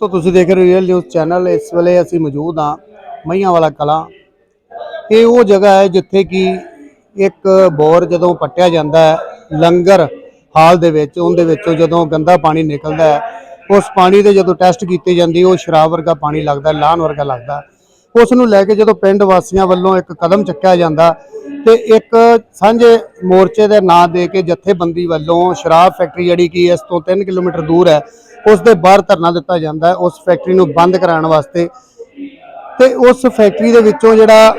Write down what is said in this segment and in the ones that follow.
ਦੋਸਤੋ ਤੁਸੀਂ ਦੇਖ ਰਹੇ ਹੋ ਰੀਅਲ ਨਿਊਜ਼ ਚੈਨਲ ਇਸ ਵੇਲੇ ਅਸੀਂ ਮੌਜੂਦ ਹਾਂ ਮਈਆਂ ਵਾਲਾ ਕਲਾ। ਇਹ ਉਹ ਜਗ੍ਹਾ ਹੈ ਜਿੱਥੇ ਕਿ ਇੱਕ ਬੋਰ ਜਦੋਂ ਪੱਟਿਆ ਜਾਂਦਾ ਹੈ, ਲੰਗਰ ਹਾਲ ਦੇ ਵਿੱਚ, ਉਹਦੇ ਵਿੱਚੋਂ ਜਦੋਂ ਗੰਦਾ ਪਾਣੀ ਨਿਕਲਦਾ ਹੈ, ਉਸ ਪਾਣੀ ਦੇ ਜਦੋਂ ਟੈਸਟ ਕੀਤੇ ਜਾਂਦੀ, ਉਹ ਸ਼ਰਾਬ ਵਰਗਾ ਪਾਣੀ ਲੱਗਦਾ, ਲਾਹਨ ਵਰਗਾ ਲੱਗਦਾ। ਉਸ ਨੂੰ ਲੈ ਕੇ ਜਦੋਂ ਪਿੰਡ ਵਾਸੀਆਂ ਵੱਲੋਂ ਇੱਕ ਕਦਮ ਚੱਕਿਆ ਜਾਂਦਾ ਤੇ ਇੱਕ ਸਾਂਝੇ ਮੋਰਚੇ ਦੇ ਨਾਂ ਦੇ ਕੇ ਜਥੇਬੰਦੀ ਵੱਲੋਂ ਸ਼ਰਾਬ ਫੈਕਟਰੀ ਜਿਹੜੀ ਕਿ ਇਸ ਤੋਂ 3 ਕਿਲੋਮੀਟਰ ਦੂਰ ਹੈ ਉਸ ਦੇ ਬਾਹਰ ਧਰਨਾ ਦਿੱਤਾ ਜਾਂਦਾ ਉਸ ਫੈਕਟਰੀ ਨੂੰ ਬੰਦ ਕਰਾਉਣ ਵਾਸਤੇ। ਤੇ ਉਸ ਫੈਕਟਰੀ ਦੇ ਵਿੱਚੋਂ ਜਿਹੜਾ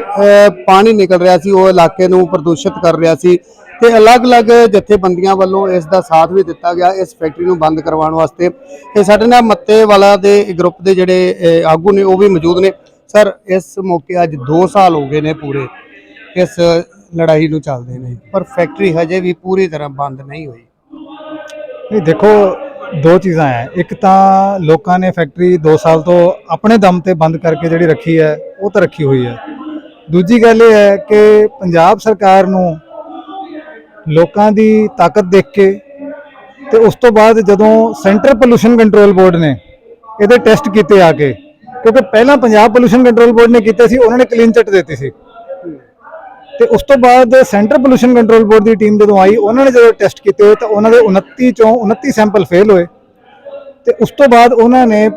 ਪਾਣੀ ਨਿਕਲ ਰਿਹਾ ਸੀ, ਉਹ ਇਲਾਕੇ ਨੂੰ ਪ੍ਰਦੂਸ਼ਿਤ ਕਰ ਰਿਹਾ ਸੀ। ਤੇ ਅਲੱਗ-ਅਲੱਗ ਜਥੇਬੰਦੀਆਂ ਵੱਲੋਂ ਇਸ ਦਾ ਸਾਥ ਵੀ ਦਿੱਤਾ ਗਿਆ, ਇਸ ਫੈਕਟਰੀ ਨੂੰ ਬੰਦ ਕਰਵਾਉਣ ਵਾਸਤੇ। ਤੇ ਸਾਡੇ ਨਾਲ ਮੱਤੇ ਵਾਲਾ ਦੇ ਗਰੁੱਪ ਦੇ ਜਿਹੜੇ ਆਗੂ ਨੇ, ਉਹ ਵੀ ਮੌਜੂਦ ਨੇ। ਸਰ, ਇਸ ਮੌਕੇ ਅੱਜ 2 ਸਾਲ ਹੋ ਗਏ ਨੇ ਪੂਰੇ, ਇਸ ਲੜਾਈ ਨੂੰ ਚੱਲਦੇ ਨੇ। ਪਰ ਫੈਕਟਰੀ ਹਜੇ ਵੀ ਪੂਰੀ ਤਰ੍ਹਾਂ ਬੰਦ ਨਹੀਂ ਹੋਈ। ਨਹੀਂ, ਦੇਖੋ ਦੋ ਚੀਜ਼ਾਂ ਹੈ ਇੱਕ ਤਾਂ ਲੋਕਾਂ ਨੇ ਫੈਕਟਰੀ 2 ਸਾਲ ਤੋਂ ਆਪਣੇ ਦਮ ਤੇ ਬੰਦ ਕਰਕੇ ਜਿਹੜੀ ਰੱਖੀ ਹੈ ਉਹ ਤਾਂ ਰੱਖੀ ਹੋਈ ਹੈ ਦੂਜੀ ਗੱਲ ਇਹ ਹੈ ਕਿ ਪੰਜਾਬ ਸਰਕਾਰ ਨੂੰ ਲੋਕਾਂ ਦੀ ਤਾਕਤ ਦੇਖ ਕੇ ਤੇ ਉਸ ਤੋਂ ਬਾਅਦ ਜਦੋਂ ਸੈਂਟਰ ਪੋਲੂਸ਼ਨ ਕੰਟਰੋਲ ਬੋਰਡ ਨੇ ਇਹਦੇ ਟੈਸਟ ਕੀਤੇ ਆ ਕੇ, ਕਿਉਂਕਿ ਪਹਿਲਾਂ ਪੰਜਾਬ ਪੋਲੂਸ਼ਨ ਕੰਟਰੋਲ ਬੋਰਡ ਨੇ ਕੀਤਾ ਸੀ, ਉਹਨਾਂ ਨੇ ਕਲੀਨ ਚਿੱਟ ਦਿੱਤੀ ਸੀ। ਤੇ ਉਸ ਤੋਂ ਬਾਅਦ ਸੈਂਟਰ ਪੋਲੂਸ਼ਨ ਕੰਟਰੋਲ ਬੋਰਡ ਦੀ ਟੀਮ ਜਦੋਂ ਆਈ, ਉਹਨਾਂ ਨੇ ਜਦੋਂ ਟੈਸਟ ਕੀਤੇ ਤਾਂ ਉਹਨਾਂ ਦੇ 29 ਚੋਂ 29 ਸੈਂਪਲ ਫੇਲ ਹੋਏ। ਤੇ ਉਸ ਤੋਂ ਬਾਅਦ ਉਹਨਾਂ ਨੇ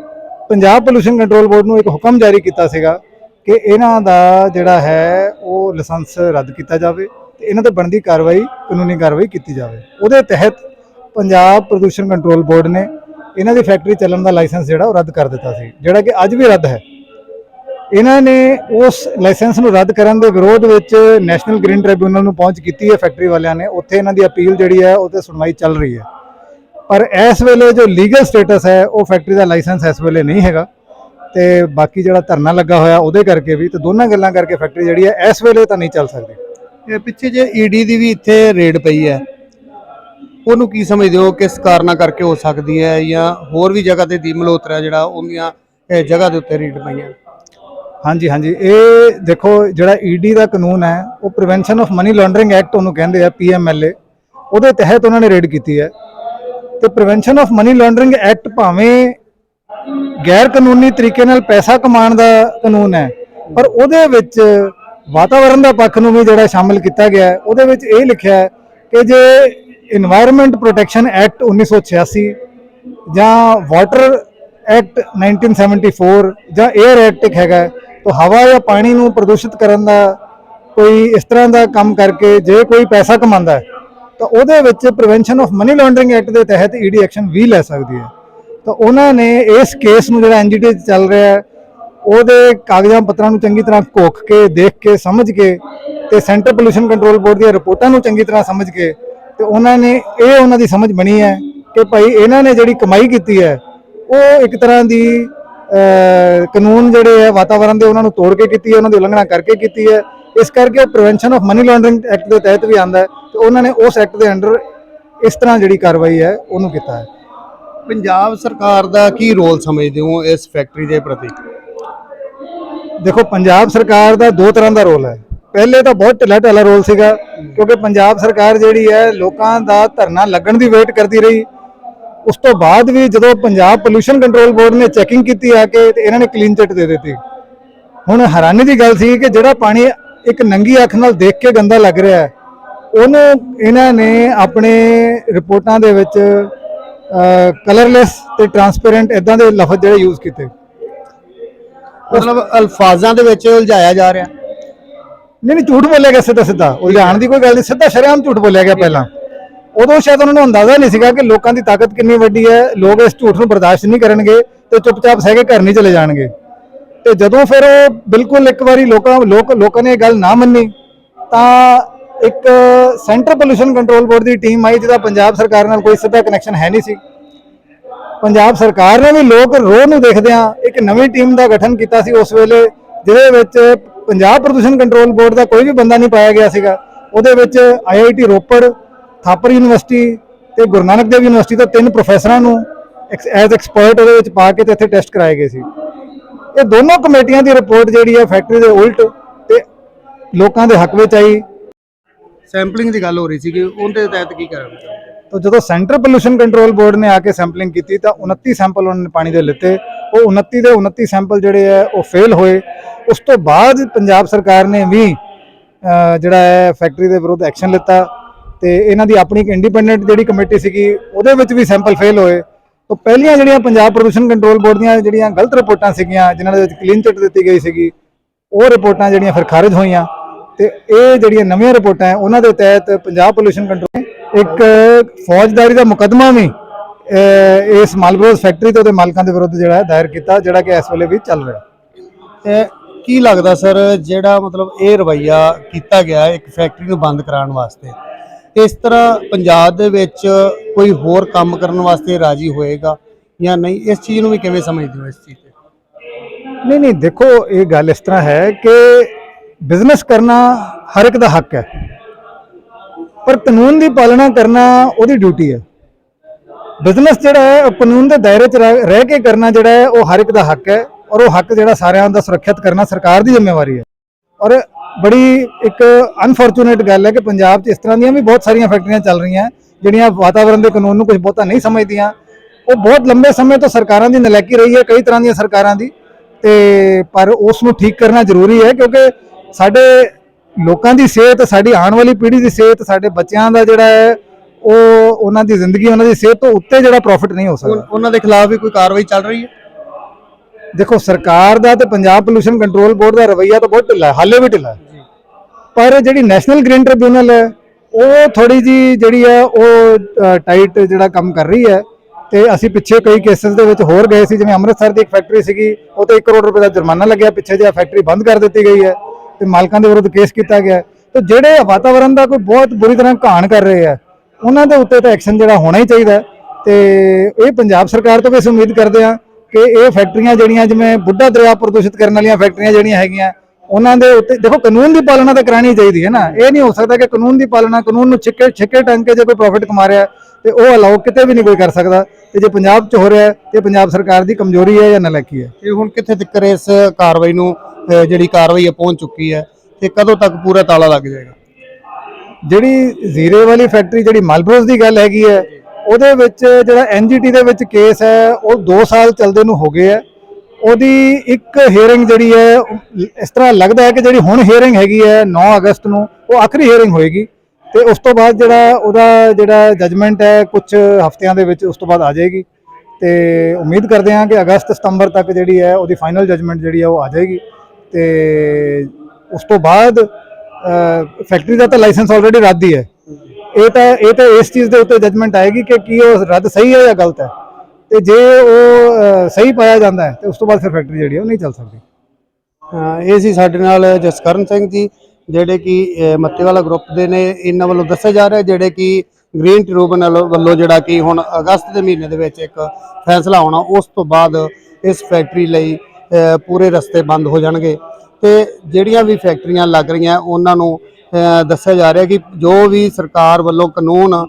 ਪੰਜਾਬ ਪੋਲੂਸ਼ਨ ਕੰਟਰੋਲ ਬੋਰਡ ਨੂੰ ਇੱਕ ਹੁਕਮ ਜਾਰੀ ਕੀਤਾ ਸੀਗਾ ਕਿ ਇਹਨਾਂ ਦਾ ਜਿਹੜਾ ਹੈ, ਉਹ ਲਾਇਸੈਂਸ ਰੱਦ ਕੀਤਾ ਜਾਵੇ ਤੇ ਇਹਨਾਂ ਤੇ ਬਣਦੀ ਕਾਰਵਾਈ, ਕਾਨੂੰਨੀ ਕਾਰਵਾਈ ਕੀਤੀ ਜਾਵੇ। ਉਹਦੇ ਤਹਿਤ ਪੰਜਾਬ ਪ੍ਰਦੂਸ਼ਣ ਕੰਟਰੋਲ ਬੋਰਡ ਨੇ ਇਹਨਾਂ ਦੀ ਫੈਕਟਰੀ ਚੱਲਣ ਦਾ ਲਾਇਸੈਂਸ ਜਿਹੜਾ ਉਹ ਰੱਦ ਕਰ ਦਿੱਤਾ ਸੀ, ਜਿਹੜਾ ਕਿ ਅੱਜ ਵੀ ਰੱਦ ਹੈ। ਇਹਨਾਂ ਨੇ ਉਸ ਲਾਇਸੈਂਸ ਨੂੰ ਰੱਦ ਕਰਨ ਦੇ ਵਿਰੋਧ ਵਿੱਚ ਨੈਸ਼ਨਲ ਗ੍ਰੀਨ ਟ੍ਰਿਬਿਊਨਲ ਨੂੰ ਪਹੁੰਚ ਕੀਤੀ ਹੈ ਫੈਕਟਰੀ ਵਾਲਿਆਂ ਨੇ। ਉੱਥੇ ਇਹਨਾਂ ਦੀ ਅਪੀਲ ਜਿਹੜੀ ਹੈ, ਉਹ ਤੇ ਸੁਣਵਾਈ ਚੱਲ ਰਹੀ ਹੈ। ਪਰ ਇਸ ਵੇਲੇ ਜੋ ਲੀਗਲ ਸਟੇਟਸ ਹੈ, ਉਹ ਫੈਕਟਰੀ ਦਾ ਲਾਇਸੈਂਸ ਇਸ ਵੇਲੇ ਨਹੀਂ ਹੈਗਾ। ਤੇ ਬਾਕੀ ਜਿਹੜਾ ਧਰਨਾ ਲੱਗਾ ਹੋਇਆ, ਉਹਦੇ ਕਰਕੇ ਵੀ ਤੇ ਦੋਨਾਂ ਗੱਲਾਂ ਕਰਕੇ ਫੈਕਟਰੀ ਜਿਹੜੀ ਹੈ, ਇਸ ਵੇਲੇ ਤਾਂ ਨਹੀਂ ਚੱਲ ਸਕਦੀ। ਇਹ ਪਿੱਛੇ ਜੇ ਈਡੀ ਦੀ ਵੀ ਇੱਥੇ ਰੇਡ ਪਈ ਹੈ, ਉਹਨੂੰ ਕੀ ਸਮਝਦੇ ਹੋ? ਕਿਸ ਕਾਰਨਾਂ ਕਰਕੇ ਹੋ ਸਕਦੀ ਹੈ ਜਾਂ ਹੋਰ ਵੀ ਜਗ੍ਹਾ ਤੇ ਦੀ ਮਲਹੋਤਰਾ ਜਿਹੜਾ, ਉਹਦੀਆਂ ਜਗ੍ਹਾ ਦੇ ਉੱਤੇ ਰੇਡ ਪਈਆਂ? ਹਾਂਜੀ ਹਾਂਜੀ। ਇਹ ਦੇਖੋ, ਜਿਹੜਾ ਈਡੀ ਦਾ ਕਾਨੂੰਨ ਹੈ, ਉਹ prevention of money laundering act ਉਹਨੂੰ ਕਹਿੰਦੇ ਆ ਪੀਐਮਐਲਏ ਉਹਦੇ ਤਹਿਤ ਉਹਨਾਂ ਨੇ ਰੇਡ ਕੀਤੀ ਹੈ। ਤੇ prevention of money laundering act ਭਾਵੇਂ ਗੈਰ ਕਾਨੂੰਨੀ ਤਰੀਕੇ ਨਾਲ ਪੈਸਾ ਕਮਾਉਣ ਦਾ ਕਾਨੂੰਨ ਹੈ, ਪਰ ਉਹਦੇ ਵਿੱਚ ਵਾਤਾਵਰਣ ਦਾ ਪੱਖ ਨੂੰ ਵੀ ਜਿਹੜਾ ਸ਼ਾਮਿਲ ਕੀਤਾ ਗਿਆ ਹੈ। ਉਹਦੇ ਵਿੱਚ ਇਹ ਲਿਖਿਆ ਹੈ ਕਿ ਜੇ এনवायरमेंट ਪ੍ਰੋਟੈਕਸ਼ਨ ਐਕਟ 1986 ਜਾਂ ਵਾਟਰ ਐਕਟ 1974 ਜਾਂ 에ਅਰ ਐਕਟ ਹੈਗਾ ਤਾਂ ਹਵਾ ਜਾਂ ਪਾਣੀ ਨੂੰ ਪ੍ਰਦੂਸ਼ਿਤ ਕਰਨ ਦਾ ਕੋਈ ਇਸ ਤਰ੍ਹਾਂ ਦਾ ਕੰਮ ਕਰਕੇ ਜੇ ਕੋਈ ਪੈਸਾ ਕਮਾਉਂਦਾ ਹੈ, ਤਾਂ ਉਹਦੇ ਵਿੱਚ prevention of money laundering act ਦੇ ਤਹਿਤ ਈਡੀ ਐਕਸ਼ਨ ਵੀ ਲੈ ਸਕਦੀ ਹੈ। ਤਾਂ ਉਹਨਾਂ ਨੇ ਇਸ ਕੇਸ ਨੂੰ ਜਿਹੜਾ ਐਨਜੀਟੀ ਚੱਲ ਰਿਹਾ ਹੈ, ਉਹਦੇ ਕਾਗਜ਼ਾਂ ਪੱਤਰਾਂ ਨੂੰ ਚੰਗੀ ਤਰ੍ਹਾਂ ਘੋਖ ਕੇ, ਦੇਖ ਕੇ, ਸਮਝ ਕੇ ਤੇ ਸੈਂਟਰ ਪੋਲੂਸ਼ਨ ਕੰਟਰੋਲ ਬੋਰਡ ਦੀਆਂ ਰਿਪੋਰਟਾਂ ਨੂੰ ਚੰਗੀ ਤਰ੍ਹਾਂ ਸਮਝ ਕੇ ਤੇ ਉਹਨਾਂ ਨੇ ਇਹ ਉਹਨਾਂ ਦੀ ਸਮਝ ਬਣੀ ਹੈ ਕਿ ਭਾਈ ਇਹਨਾਂ ਨੇ ਜਿਹੜੀ ਕਮਾਈ ਕੀਤੀ ਹੈ, ਉਹ ਇੱਕ ਤਰ੍ਹਾਂ ਦੀ ਕਾਨੂੰਨ ਜਿਹੜੇ ਹੈ ਵਾਤਾਵਰਣ ਦੇ ਉਹਨਾਂ ਨੂੰ ਤੋੜ ਕੇ ਕੀਤੀ ਹੈ ਉਹਨਾਂ ਦੀ ਉਲੰਘਣਾ ਕਰਕੇ ਕੀਤੀ ਹੈ। ਇਸ ਕਰਕੇ prevention of money laundering act ਦੇ ਤਹਿਤ ਵੀ ਆਂਦਾ ਹੈ ਤੇ ਉਹਨਾਂ ਨੇ ਉਸ ਐਕਟ ਦੇ ਅੰਡਰ ਇਸ ਤਰ੍ਹਾਂ ਜਿਹੜੀ ਕਾਰਵਾਈ ਹੈ ਉਹਨੂੰ ਕੀਤਾ ਹੈ। ਪੰਜਾਬ ਸਰਕਾਰ ਦਾ ਕੀ ਰੋਲ ਸਮਝਦੇ ਹੋ ਇਸ ਫੈਕਟਰੀ ਦੇ ਪ੍ਰਤੀ? ਦੇਖੋ ਪੰਜਾਬ ਸਰਕਾਰ ਦਾ ਦੋ ਤਰ੍ਹਾਂ ਦਾ ਰੋਲ ਹੈ। ਪਹਿਲੇ ਤਾਂ ਬਹੁਤ ਢਿੱਲਾ ਢਿੱਲਾ ਰੋਲ ਸੀਗਾ ਕਿਉਂਕਿ ਪੰਜਾਬ ਸਰਕਾਰ ਜਿਹੜੀ ਹੈ ਲੋਕਾਂ ਦਾ ਧਰਨਾ ਲੱਗਣ ਦੀ ਵੇਟ ਕਰਦੀ ਰਹੀ। ਉਸ ਤੋਂ ਬਾਅਦ ਵੀ ਜਦੋਂ ਪੰਜਾਬ ਪੋਲੂਸ਼ਨ ਕੰਟਰੋਲ ਬੋਰਡ ਨੇ ਚੈਕਿੰਗ ਕੀਤੀ ਆ ਕੇ ਤੇ ਇਹਨਾਂ ਨੇ ਕਲੀਨ ਚਿੱਟ ਦੇ ਦਿੱਤੀ। ਹੁਣ ਹੈਰਾਨੀ ਦੀ ਗੱਲ ਸੀ ਕਿ ਜਿਹੜਾ ਪਾਣੀ ਇੱਕ ਨੰਗੀ ਅੱਖ ਨਾਲ ਦੇਖ ਕੇ ਗੰਦਾ ਲੱਗ ਰਿਹਾ ਹੈ ਉਹਨੂੰ ਇਹਨਾਂ ਨੇ ਆਪਣੇ ਰਿਪੋਰਟਾਂ ਦੇ ਵਿੱਚ ਕਲਰਲੈਸ ਤੇ ਟਰਾਂਸਪੇਰੈਂਟ ਇਦਾਂ ਦੇ ਲਫ਼ਜ਼ ਜਿਹੜੇ ਯੂਜ਼ ਕੀਤੇ। ਮਤਲਬ ਅਲਫਾਜ਼ਾਂ ਦੇ ਵਿੱਚ ਉਲਝਾਇਆ ਜਾ ਰਿਹਾ। ਨਹੀਂ ਨਹੀਂ ਝੂਠ ਬੋਲਿਆ ਗਿਆ ਸਿੱਧਾ ਸਿੱਧਾ ਉਲਝਾਣ ਦੀ ਕੋਈ ਗੱਲ ਨਹੀਂ ਸਿੱਧਾ ਸ਼ਰੇਆਮ ਝੂਠ ਬੋਲਿਆ ਗਿਆ ਪਹਿਲਾਂ। ਉਦੋਂ ਸ਼ਾਇਦ ਉਹਨਾਂ ਨੂੰ ਅੰਦਾਜ਼ਾ ਨਹੀਂ ਸੀਗਾ ਕਿ ਲੋਕਾਂ ਦੀ ਤਾਕਤ ਕਿੰਨੀ ਵੱਡੀ ਹੈ, ਲੋਕ ਇਸ ਝੂਠ ਨੂੰ ਬਰਦਾਸ਼ਤ ਨਹੀਂ ਕਰਨਗੇ ਤੇ ਚੁੱਪਚਾਪ ਸਹਿ ਕੇ ਘਰ ਨਹੀਂ ਚਲੇ ਜਾਣਗੇ। ਤੇ ਜਦੋਂ ਫਿਰ ਉਹ ਬਿਲਕੁਲ ਇੱਕ ਵਾਰੀ ਲੋਕਾਂ, ਲੋਕ, ਲੋਕਾਂ ਨੇ ਇਹ ਗੱਲ ਨਾ ਮੰਨੀ, ਤਾਂ ਇੱਕ ਸੈਂਟਰ ਪੋਲੂਸ਼ਨ ਕੰਟਰੋਲ ਬੋਰਡ ਦੀ ਟੀਮ ਆਈ ਜਿਹਦਾ ਪੰਜਾਬ ਸਰਕਾਰ ਨਾਲ ਕੋਈ ਸਿੱਧਾ ਕਨੈਕਸ਼ਨ ਹੈ ਨਹੀਂ ਸੀ। ਪੰਜਾਬ ਸਰਕਾਰ ਨੇ ਵੀ ਲੋਕ ਰੋਹ ਨੂੰ ਦੇਖਦਿਆਂ ਇੱਕ ਨਵੀਂ ਟੀਮ ਦਾ ਗਠਨ ਕੀਤਾ ਸੀ ਉਸ ਵੇਲੇ, ਜਿਹਦੇ ਵਿੱਚ ਪੰਜਾਬ ਪ੍ਰਦੂਸ਼ਣ ਕੰਟਰੋਲ ਬੋਰਡ ਦਾ ਕੋਈ ਵੀ ਬੰਦਾ ਨਹੀਂ ਪਾਇਆ ਗਿਆ ਸੀਗਾ। ਉਹਦੇ ਵਿੱਚ ਆਈਆਈਟੀ ਰੋਪੜ ਥਾਪਰ ਯੂਨੀਵਰਸਿਟੀ ਤੇ ਗੁਰੂ ਨਾਨਕ ਦੇਵ ਯੂਨੀਵਰਸਿਟੀ ਤੋਂ ਤਿੰਨ ਪ੍ਰੋਫੈਸਰਾਂ ਨੂੰ ਐਜ਼ ਐਕਸਪਰਟ ਉਹਦੇ ਵਿੱਚ ਪਾ ਕੇ ਤੇ ਇੱਥੇ ਟੈਸਟ ਕਰਾਏ ਗਏ ਸੀ। ਇਹ ਦੋਨੋਂ ਕਮੇਟੀਆਂ ਦੀ ਰਿਪੋਰਟ ਜਿਹੜੀ ਹੈ ਫੈਕਟਰੀ ਦੇ ਉਲਟ ਤੇ ਲੋਕਾਂ ਦੇ ਹੱਕ ਵਿੱਚ ਆਈ। ਸੈਂਪਲਿੰਗ ਦੀ ਗੱਲ ਹੋ ਰਹੀ ਸੀ ਕਿ ਉਹਦੇ ਤਹਿਤ ਕੀ ਕਰਾਂਗੇ ਤਾਂ ਜਦੋਂ ਸੈਂਟਰ ਪੋਲੂਸ਼ਨ ਕੰਟਰੋਲ ਬੋਰਡ ਨੇ ਆ ਕੇ ਸੈਂਪਲਿੰਗ ਕੀਤੀ ਤਾਂ 29 ਸੈਂਪਲ ਉਹਨਾਂ ਨੇ ਪਾਣੀ ਦੇ ਲਿੱਤੇ। ਉਹ 29 ਦੇ 29 ਸੈਂਪਲ ਜਿਹੜੇ ਹੈ ਉਹ ਫੇਲ ਹੋਏ। ਉਸ ਤੋਂ ਬਾਅਦ ਪੰਜਾਬ ਸਰਕਾਰ ਨੇ ਵੀ ਜਿਹੜਾ ਹੈ ਫੈਕਟਰੀ ਦੇ ਵਿਰੁੱਧ ਐਕਸ਼ਨ ਲਿੱਤਾ। ਤੇ ਇਹਨਾਂ ਦੀ ਆਪਣੀ ਇੱਕ ਇੰਡੀਪੈਂਡੈਂਟ ਜਿਹੜੀ ਕਮੇਟੀ ਸੀਗੀ, ਉਹਦੇ ਵਿੱਚ ਵੀ ਸੈਂਪਲ ਫੇਲ ਹੋਏ। ਤੋਂ ਪਹਿਲੀਆਂ ਜਿਹੜੀਆਂ ਪੰਜਾਬ ਪ੍ਰਦੂਸ਼ਣ ਕੰਟਰੋਲ ਬੋਰਡ ਦੀਆਂ ਜਿਹੜੀਆਂ ਗਲਤ ਰਿਪੋਰਟਾਂ ਸੀਗੀਆਂ, ਜਿਨ੍ਹਾਂ ਦੇ ਵਿੱਚ ਕਲੀਨ ਚਿੱਟ ਦਿੱਤੀ ਗਈ ਸੀਗੀ, ਉਹ ਰਿਪੋਰਟਾਂ ਜਿਹੜੀਆਂ ਫਿਰ ਖਾਰਜ ਹੋਈਆਂ। ਤੇ ਇਹ ਜਿਹੜੀਆਂ ਨਵੀਆਂ ਰਿਪੋਰਟਾਂ ਹੈ, ਉਹਨਾਂ ਦੇ ਤਹਿਤ ਪੰਜਾਬ ਪੋਲੂਸ਼ਨ ਕੰਟਰੋਲ ਇੱਕ ਫੌਜਦਾਰੀ ਦਾ ਮੁਕੱਦਮਾ ਵੀ ਇਸ ਮਾਲਬਰੋਜ਼ ਫੈਕਟਰੀ ਤੇ ਉਹਦੇ ਮਾਲਕਾਂ ਦੇ ਵਿਰੁੱਧ ਜਿਹੜਾ ਹੈ ਦਾਇਰ ਕੀਤਾ, ਜਿਹੜਾ ਕਿ ਇਸ ਵੇਲੇ ਵੀ ਚੱਲ ਰਿਹਾ। ਤੇ ਕੀ ਲੱਗਦਾ ਸਰ, ਜਿਹੜਾ ਮਤਲਬ ਇਹ ਰਵਈਆ ਕੀਤਾ ਗਿਆ ਇੱਕ ਫੈਕਟਰੀ ਨੂੰ ਬੰਦ ਕਰਾਉਣ ਵਾਸਤੇ? ਇਸ ਤਰ੍ਹਾਂ ਪੰਜਾਬ ਦੇ ਵਿੱਚ ਕੋਈ ਹੋਰ ਕੰਮ ਕਰਨ ਵਾਸਤੇ ਰਾਜੀ ਹੋਏਗਾ ਜਾਂ ਨਹੀਂ? ਇਸ ਚੀਜ਼ ਨੂੰ ਵੀ ਕਿਵੇਂ ਸਮਝਦੇ ਹੋ ਇਸ ਚੀਜ਼ ਤੇ? ਨਹੀਂ ਨਹੀਂ, ਦੇਖੋ, ਇਹ ਗੱਲ ਇਸ ਤਰ੍ਹਾਂ ਹੈ ਕਿ ਬਿਜ਼ਨਸ ਕਰਨਾ ਹਰ ਇੱਕ ਦਾ ਹੱਕ ਹੈ, ਪਰ ਕਾਨੂੰਨ ਦੀ ਪਾਲਣਾ ਕਰਨਾ ਉਹਦੀ ਡਿਊਟੀ ਹੈ। ਬਿਜ਼ਨਸ ਜਿਹੜਾ ਹੈ, ਉਹ ਕਾਨੂੰਨ ਦੇ ਦਾਇਰੇ 'ਚ ਰਹਿ ਰਹਿ ਕੇ ਕਰਨਾ ਜਿਹੜਾ ਹੈ, ਉਹ ਹਰ ਇੱਕ ਦਾ ਹੱਕ ਹੈ, ਔਰ ਉਹ ਹੱਕ ਜਿਹੜਾ ਸਾਰਿਆਂ ਦਾ ਸੁਰੱਖਿਅਤ ਕਰਨਾ ਸਰਕਾਰ ਦੀ ਜ਼ਿੰਮੇਵਾਰੀ ਹੈ। ਔਰ ਬੜੀ ਇੱਕ ਅਨਫੋਰਚੂਨੇਟ ਗੱਲ ਹੈ ਕਿ ਪੰਜਾਬ 'ਚ ਇਸ ਤਰ੍ਹਾਂ ਦੀਆਂ ਵੀ ਬਹੁਤ ਸਾਰੀਆਂ ਫੈਕਟਰੀਆਂ ਚੱਲ ਰਹੀਆਂ, ਜਿਹੜੀਆਂ ਵਾਤਾਵਰਣ ਦੇ ਕਾਨੂੰਨ ਨੂੰ ਕੁਝ ਬਹੁਤਾ ਨਹੀਂ ਸਮਝਦੀਆਂ। ਉਹ ਬਹੁਤ ਲੰਬੇ ਸਮੇਂ ਤੋਂ ਸਰਕਾਰਾਂ ਦੀ ਨਲਾਇਕੀ ਰਹੀ ਹੈ, ਕਈ ਤਰ੍ਹਾਂ ਦੀਆਂ ਸਰਕਾਰਾਂ ਦੀ। ਤੇ ਪਰ ਉਸ ਨੂੰ ਠੀਕ ਕਰਨਾ ਜ਼ਰੂਰੀ ਹੈ, ਕਿਉਂਕਿ ਸਾਡੇ ਲੋਕਾਂ ਦੀ ਸਿਹਤ, ਸਾਡੀ ਆਉਣ ਵਾਲੀ ਪੀੜ੍ਹੀ ਦੀ ਸਿਹਤ, ਸਾਡੇ ਬੱਚਿਆਂ ਦਾ ਜਿਹੜਾ ਹੈ, ਉਹ ਉਹਨਾਂ ਦੀ ਜ਼ਿੰਦਗੀ, ਉਹਨਾਂ ਦੀ ਸਿਹਤ ਤੋਂ ਉੱਤੇ ਜਿਹੜਾ ਪ੍ਰੋਫਿਟ ਨਹੀਂ ਹੋ ਸਕਦਾ। ਉਹਨਾਂ ਦੇ ਖਿਲਾਫ ਵੀ ਕੋਈ ਕਾਰਵਾਈ ਚੱਲ ਰਹੀ ਹੈ? ਦੇਖੋ ਸਰਕਾਰ ਦਾ ਤੇ ਪੰਜਾਬ ਪੋਲੂਸ਼ਨ ਕੰਟਰੋਲ ਬੋਰਡ ਦਾ ਰਵੱਈਆ ਤਾਂ ਬਹੁਤ ਢਿੱਲਾ ਹਾਲੇ ਵੀ ਢਿੱਲਾ ਪਰ ਜਿਹੜੀ ਨੈਸ਼ਨਲ ਗ੍ਰੀਨ ਟ੍ਰਿਬਿਊਨਲ ਹੈ ਉਹ ਥੋੜੀ ਜੀ ਜਿਹੜੀ ਹੈ ਉਹ ਟਾਈਟ ਜਿਹੜਾ ਕੰਮ ਕਰ ਰਹੀ ਹੈ ਤੇ ਅਸੀਂ ਪਿੱਛੇ ਕਈ ਕੇਸਸ ਦੇ ਵਿੱਚ ਹੋਰ ਗਏ ਸੀ ਜਿਵੇਂ ਅੰਮ੍ਰਿਤਸਰ ਦੀ ਇੱਕ ਫੈਕਟਰੀ ਸੀਗੀ ਉਹ ਤੇ 1 ਕਰੋੜ ਰੁਪਏ ਦਾ ਜੁਰਮਾਨਾ ਲੱਗਿਆ ਪਿੱਛੇ ਜਿਹਾ ਫੈਕਟਰੀ ਬੰਦ ਕਰ ਦਿੱਤੀ ਗਈ ਹੈ ਤੇ ਮਾਲਕਾਂ ਦੇ ਵਿਰੁੱਧ ਕੇਸ ਕੀਤਾ ਗਿਆ। ਤੇ ਜਿਹੜੇ ਵਾਤਾਵਰਣ ਦਾ ਕੋਈ ਬਹੁਤ ਬੁਰੀ ਤਰ੍ਹਾਂ ਘਾਣ ਕਰ ਰਹੇ ਆ ਉਹਨਾਂ ਦੇ ਉੱਤੇ ਤਾਂ ਐਕਸ਼ਨ ਜਿਹੜਾ ਹੋਣਾ ਹੀ ਚਾਹੀਦਾ। ਤੇ ਇਹ ਪੰਜਾਬ ਸਰਕਾਰ ਤੋਂ ਵੀ ਅਸੀਂ ਉਮੀਦ ਕਰਦੇ ਹਾਂ ਕਿ ਇਹ ਫੈਕਟਰੀਆਂ ਜਿਹੜੀਆਂ ਜਿਵੇਂ ਬੁੱਢਾ ਦਰਿਆ ਪ੍ਰਦੂਸ਼ਿਤ ਕਰਨ ਵਾਲੀਆਂ ਫੈਕਟਰੀਆਂ ਜਿਹੜੀਆਂ ਹੈਗੀਆਂ ਉਹਨਾਂ ਦੇ ਉੱਤੇ ਦੇਖੋ ਕਾਨੂੰਨ ਦੀ ਪਾਲਣਾ ਤਾਂ ਕਰਾਣੀ ਚਾਹੀਦੀ ਹੈ ਨਾ। ਇਹ ਨਹੀਂ ਹੋ ਸਕਦਾ ਕਿ ਕਾਨੂੰਨ ਦੀ ਪਾਲਣਾ ਕਾਨੂੰਨ ਨੂੰ ਛਿੱਕੇ ਛਿੱਕੇ ਟੰਗ ਕੇ ਜੇ ਕੋਈ ਪ੍ਰੋਫਿਟ ਕਮਾ ਰਿਹਾ ਤੇ ਉਹ ਅਲਾਉ ਕਿਤੇ ਵੀ ਨਹੀਂ ਕੋਈ ਕਰ ਸਕਦਾ ਤੇ ਜੇ ਪੰਜਾਬ 'ਚ ਹੋ ਰਿਹਾ ਹੈ, ਤੇ ਪੰਜਾਬ ਸਰਕਾਰ ਦੀ ਕਮਜ਼ੋਰੀ ਹੈ ਜਾਂ ਨਲਾਇਕੀ ਹੈ। ਇਹ ਹੁਣ ਕਿੱਥੇ ਤੱਕ ਇਸ ਕਾਰਵਾਈ ਨੂੰ ਜਿਹੜੀ ਕਾਰਵਾਈ ਹੈ ਪਹੁੰਚ ਚੁੱਕੀ ਹੈ ਤੇ ਕਦੋਂ ਤੱਕ ਪੂਰਾ ਤਾਲਾ ਲੱਗ ਜਾਏਗਾ? ਜਿਹੜੀ ਜ਼ੀਰੇ ਵਾਲੀ ਫੈਕਟਰੀ ਜਿਹੜੀ ਮਾਲਬਰੋਜ਼ ਦੀ ਗੱਲ ਹੈਗੀ ਹੈ ਉਹਦੇ ਵਿੱਚ ਜਿਹੜਾ ਐਨਜੀਟੀ ਦੇ ਵਿੱਚ ਕੇਸ ਹੈ, ਉਹ 2 ਸਾਲ ਚੱਲਦੇ ਨੂੰ ਹੋ ਗਏ ਹੈ। ਉਹਦੀ ਇੱਕ ਹੀਅਰਿੰਗ ਜਿਹੜੀ ਹੈ, ਇਸ ਤਰ੍ਹਾਂ ਲੱਗਦਾ ਹੈ ਕਿ ਜਿਹੜੀ ਹੁਣ ਹੀਅਰਿੰਗ ਹੈਗੀ ਹੈ 9 ਅਗਸਤ ਨੂੰ, ਉਹ ਆਖਰੀ ਹੀਅਰਿੰਗ ਹੋਏਗੀ। ਤੇ ਉਸ ਤੋਂ ਬਾਅਦ ਜਿਹੜਾ ਉਹਦਾ ਜਿਹੜਾ ਜਜਮੈਂਟ ਹੈ ਕੁਝ ਹਫ਼ਤਿਆਂ ਦੇ ਵਿੱਚ ਉਸ ਤੋਂ ਬਾਅਦ ਆ ਜਾਏਗੀ। ਤੇ ਉਮੀਦ ਕਰਦੇ ਹਾਂ ਕਿ ਅਗਸਤ ਸਤੰਬਰ ਤੱਕ ਜਿਹੜੀ ਹੈ, ਉਹਦੀ ਫਾਈਨਲ ਜਜਮੈਂਟ ਜਿਹੜੀ ਹੈ, ਉਹ ਆ ਜਾਏਗੀ। ਤੇ ਉਸ ਤੋਂ ਬਾਅਦ ਫੈਕਟਰੀ ਦਾ ਤਾਂ ਲਾਇਸੈਂਸ ਆਲਰੇਡੀ ਰੱਦ ਹੀ ਹੈ। ਇਹ ਤਾਂ ਇਹ ਤਾਂ ਇਸ ਚੀਜ਼ ਦੇ ਉੱਤੇ ਜਜਮੈਂਟ ਆਏਗੀ ਕਿ ਕੀ ਉਹ ਰੱਦ ਸਹੀ ਹੈ ਜਾਂ ਗਲਤ ਹੈ। ਤੇ ਜੇ ਉਹ ਸਹੀ ਪਾਇਆ ਜਾਂਦਾ ਹੈ, ਤੇ ਉਸ ਤੋਂ ਬਾਅਦ ਫਿਰ ਫੈਕਟਰੀ ਜਿਹੜੀ ਉਹ ਨਹੀਂ ਚੱਲ ਸਕਦੀ। ਇਹ ਸੀ ਸਾਡੇ ਨਾਲ ਜਸਕਰਨ ਸਿੰਘ ਜੀ, ਜਿਹੜੇ ਕਿ, ਅਹ ਮੱਤੇਵਾਲਾ ਗਰੁੱਪ ਦੇ ਨੇ। ਇਹਨਾਂ ਵੱਲੋਂ ਦੱਸਿਆ ਜਾ ਰਿਹਾ ਜਿਹੜੇ ਕਿ ਗ੍ਰੀਨ ਟ੍ਰਿਬਿਊਨਲ ਵੱਲੋਂ ਜਿਹੜਾ ਕਿ ਹੁਣ ਅਗਸਤ ਦੇ ਮਹੀਨੇ ਦੇ ਵਿੱਚ ਇੱਕ ਫੈਸਲਾ ਆਉਣਾ, ਉਸ ਤੋਂ ਬਾਅਦ ਇਸ ਫੈਕਟਰੀ ਲਈ ਪੂਰੇ ਰਸਤੇ ਬੰਦ ਹੋ ਜਾਣਗੇ। ਤੇ ਜਿਹੜੀਆਂ ਵੀ ਫੈਕਟਰੀਆਂ ਲੱਗ ਰਹੀਆਂ, ਉਹਨਾਂ ਨੂੰ ਦੱਸਿਆ ਜਾ ਰਿਹਾ ਕਿ ਜੋ ਵੀ ਸਰਕਾਰ ਵੱਲੋਂ ਕਾਨੂੰਨ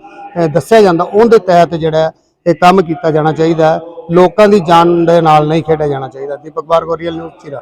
ਦੱਸਿਆ ਜਾਂਦਾ, ਉਹਦੇ ਤਹਿਤ ਜਿਹੜਾ ਇਹ ਕੰਮ ਕੀਤਾ ਜਾਣਾ ਚਾਹੀਦਾ ਲੋਕਾਂ ਦੀ ਜਾਨ ਦੇ ਨਾਲ ਨਹੀਂ ਖੇਡਿਆ ਜਾਣਾ ਚਾਹੀਦਾ। ਦੀਪਕ ਬਾਰ ਗੋਰੀਅਲ ਨਿਊਜ਼ ਚਿਰਾ